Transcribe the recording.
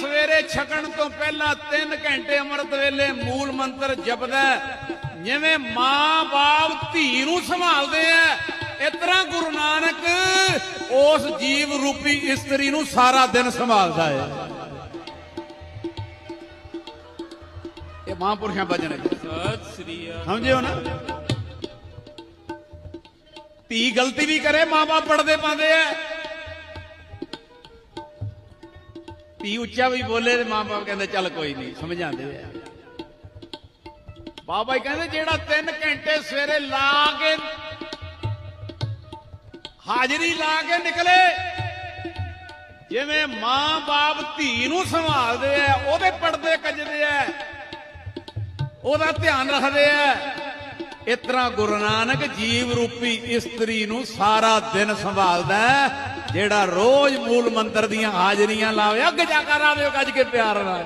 ਸਵੇਰੇ ਛਕਣ ਤੋਂ ਪਹਿਲਾਂ 3 ਘੰਟੇ ਅੰਮ੍ਰਿਤ ਵੇਲੇ ਮੂਲ ਮੰਤਰ ਜਪਦਾ। ਜਿਵੇਂ ਮਾਂ-ਬਾਪ ਧੀ ਨੂੰ ਸੰਭਾਲਦੇ ਐ ਇਸ ਤਰ੍ਹਾਂ ਗੁਰੂ ਨਾਨਕ ਉਸ ਜੀਵ ਰੂਪੀ ਇਸਤਰੀ ਨੂੰ ਸਾਰਾ ਦਿਨ ਸੰਭਾਲਦਾ ਹੈ। ਇਹ ਮਹਾਂਪੁਰਸ਼ਾਂ ਹੈ। ਸਤਿ ਸ੍ਰੀ ਅਕਾਲ। ਸਮਝਿਓ ਨਾ? ਧੀ ਗਲਤੀ ਵੀ ਕਰੇ ਮਾਪੇ ਪੜਦੇ ਪਾਉਂਦੇ ਐ ਧੀ ਉੱਚਾ ਵੀ ਬੋਲੇ ਤੇ ਮਾਪੇ ਕਹਿੰਦੇ ਚੱਲ ਕੋਈ ਨਹੀਂ, ਸਮਝਾਉਂਦੇ ਐ ਬਾਬਾ ਜੀ ਕਹਿੰਦੇ ਜਿਹੜਾ 3 ਘੰਟੇ ਸਵੇਰੇ ਲਾ ਕੇ ਹਾਜ਼ਰੀ ਲਾ ਕੇ ਨਿਕਲੇ, ਜਿਵੇਂ ਮਾਂ-ਬਾਪ ਧੀ ਨੂੰ ਸੰਭਾਲਦੇ ਐ ਉਹਦੇ ਪੜਦੇ ਕੱਜਦੇ ਐ ਉਹਦਾ ਧਿਆਨ ਰੱਖਦੇ ਐ ਇਸ ਤਰ੍ਹਾਂ ਗੁਰੂ ਨਾਨਕ ਜੀਵ ਰੂਪੀ ਇਸਤਰੀ ਨੂੰ ਸਾਰਾ ਦਿਨ ਸੰਭਾਲਦਾ ਜਿਹੜਾ ਰੋਜ਼ ਮੂਲ ਮੰਤਰ ਦੀਆਂ ਹਾਜ਼ਰੀਆਂ ਲਾਵੇ, ਅੱਗ ਜਾ ਕਰ ਆਵੇ ਕੱਜ ਕੇ ਪਿਆਰ ਨਾਲ।